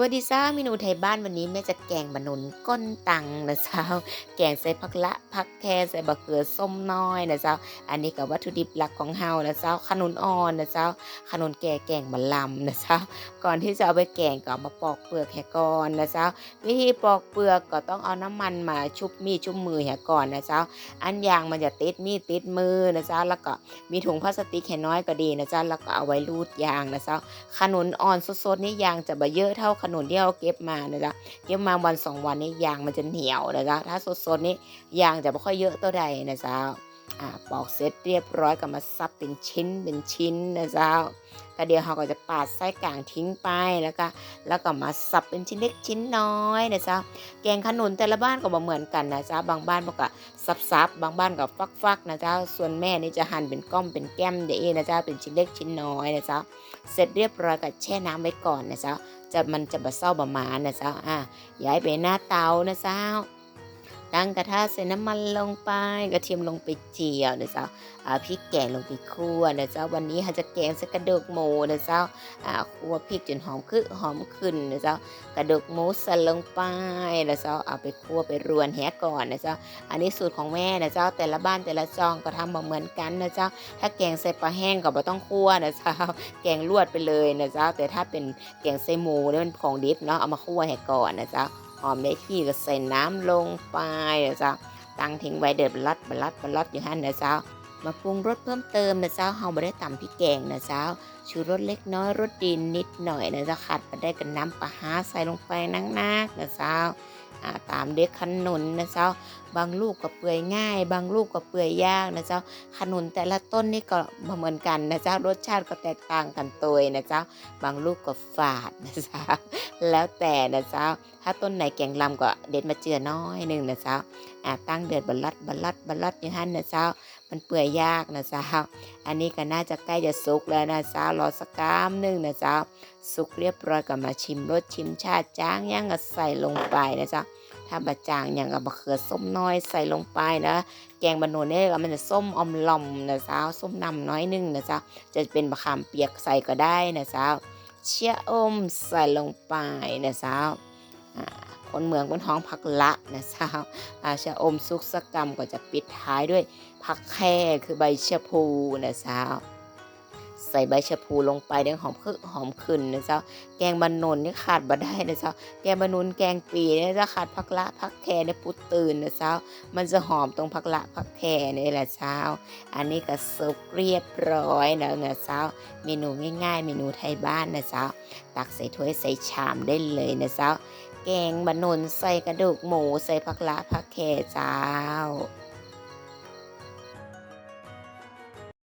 วัสดีจ้าเมนูไทยบ้านวันนี้แม่จะแกงบะนุนก้นตังนะเจ้าแกงใส่ผักละผักแคใส่บะเขือส้มน้อยนะเจ้าอันนี้กับวัตถุดิบหลักของเฮานะเจ้าขนุนอ่อนนะเจ้าขนุนแก่แกงบะลำนะเจ้าก่อนที่จะเอาไปแกงก็เอามาปอกเปลือกแหก่อนนะเจ้าวิธีปอกเปลือกก็ต้องเอาน้ำมันมาชุบมีดชุบมือแหก่อนนะเจ้าอันยางมันจะติดมีดติดมือนะเจ้าแล้วก็มีถุงพลาสติกแค่น้อยก็ดีนะเจ้าแล้วก็เอาไว้รูดยางนะเจ้าขนุนอ่อนสดๆนี่ยางจะบะเยอะเท่าขนุนที่เราเก็บมานะจ๊ะเก็บมาวันสองวันนี้ยางมันจะเหนียวนะจ๊ะถ้าสดๆนี้ยางจะไม่ค่อยเยอะเท่าใดนะจ๊ะ อ่าปอกเสร็จเรียบร้อยก็มาซับเป็นชิ้นเป็นชิ้นนะจ๊ะก็เดี๋ยวเราก็จะปาดไส้กลางทิ้งไปแล้วก็แล้วก็มาสับเป็นชิ้นเล็กชิ้นน้อยนะจ๊ะแกงขนุนแต่ละบ้านก็บเหมือนกันนะจ๊ะบางบ้านบอกก็ซับๆบางบ้านก็ฟักๆนะจ๊ะส่วนแม่นี่จะหั่นเป็นก้อมเป็นแก้มเด้นะจ๊ะเป็นชิ้นเล็กชิ้นน้อยนะจ๊ะเสร็จเรียบร้อยก็แช่น้ำไว้ก่อนนะจ๊ะจะมันจะบะเศร้าบะหมานะจ๊ะอะย้ายไปหน้าเตานะจ๊ะ ตั้งกระทะใส่น้ำมันลงไปกระเทียมลงไปเจียวนะเจ๊ะอ่าพริกแกงลงไปคั่วนะเจ๊ะวันนี้เราจะแกงส่กระดูกหมูนะเจ๊ะอ่าคั่วพริกจนหอมขึ้นหอมขึ้นนะเจ๊ะกระดูกหมูใส่ลงไปนะเจ๊ะเอาไปคั่วไปรวนแหก่อนนะเจ๊ะอันนี้สูตรของแม่นะเจ๊ะแต่ละบ้านแต่ละจองก็ทำมาเหมือนกันนะเจ๊ะถ้าแกงใส่ปลาแห้งก็บ่ต้องคั่วนะเจ๊ะแกงลวดไปเลยนะเจ๊ะแต่ถ้าเป็นแกงไส้หมูเนี่ยมันของดิบเนาะเอามาคั่วให้ก่อนนะเจ๊ะ หอมได้ที่ก็ใส่น้ำลงไปนะจ๊ะตั้งทิ้งไว้เดือดบรัดบรัดบรัดอยู่หั่นนะจ๊ะ มาปรุงรสเพิ่มเติมนะจ๊ะเฮาไม่ได้ตำพริกแกงนะจ๊ะชูรสเล็กน้อยรสดีนิดหน่อยนะจ๊ะขัดมาได้กับน้ำปลาฮาใส่ลงไปนักๆนะจ๊ะอ่าตามเด้วยขนุนนะจ๊ะบางลูกก็เปื่อยง่าย บางลูกก็เปื่อยยากนะจ๊ะขนุนแต่ละต้นนี่ก็บ่เหมือนกันนะจ๊ะรสชาติก็แตกต่างกันตัวนะจ๊ะบางลูกก็ฝาดนะจ๊ะแล้วแต่นะจ๊ะถ้าต้นไหนแกงลำก็เด็ดมาเจือน้อยหนึ่งนะจ๊ะอ่าตั้งเดือดบลัดบลัดบลัดอย่างนั้นนะจ๊ะมันเปื่อยยากนะจ๊ะอันนี้ก็น่าจะใกล้จะสุกแล้วนะจ๊ะรอสักกามหนึ่งนะจ๊ะสุกเรียบร้อยก็มาชิมรสชิมชาติจ้างย่างก็ใส่ลงไปนะจ๊ะถ้าบะจางอย่างกับบะเขือส้มน้อยใส่ลงไปนะ แกงบะหนุนเนี่ยมันจะส้มอมลอมนะจ๊ะส้มนำน้อยหนึงนะจ๊ะจะเป็นบะขามเปียกใส่ก็ได้นะจ๊ะเชี่ยอมใส่ลงไปนะจ๊ะอ่า คนเมืองคนท้องผักละนะจ๊ะอาชะอมซุกสกกรรมก็จะปิดท้ายด้วยผักแค่คือใบชะพูนะจ๊ะใส่ใบชะพูลงไปเดี๋ยวหอมขึ้นหอมขึ้นนะจ๊ะแกงบะนุนนี่ขาดบ่ได้นะจ๊ะแกงบะนุนแกงปีเนี่ยจะขาดผักละผักแค่เนี่ยปุดตื่นนะจ๊ะมันจะหอมตรงผักละผักแค่นี่แหละเช้า อันนี้ก็สุกเรียบร้อยแล้วนะเช้า เมนูง่ายๆ เมนูไทยบ้านนะเช้า ตักใส่ถ้วยใส่ชามได้เลยนะเช้า แกงบะนุนใส่กระดูกหมูใส่ผักละผักแค่เจ้า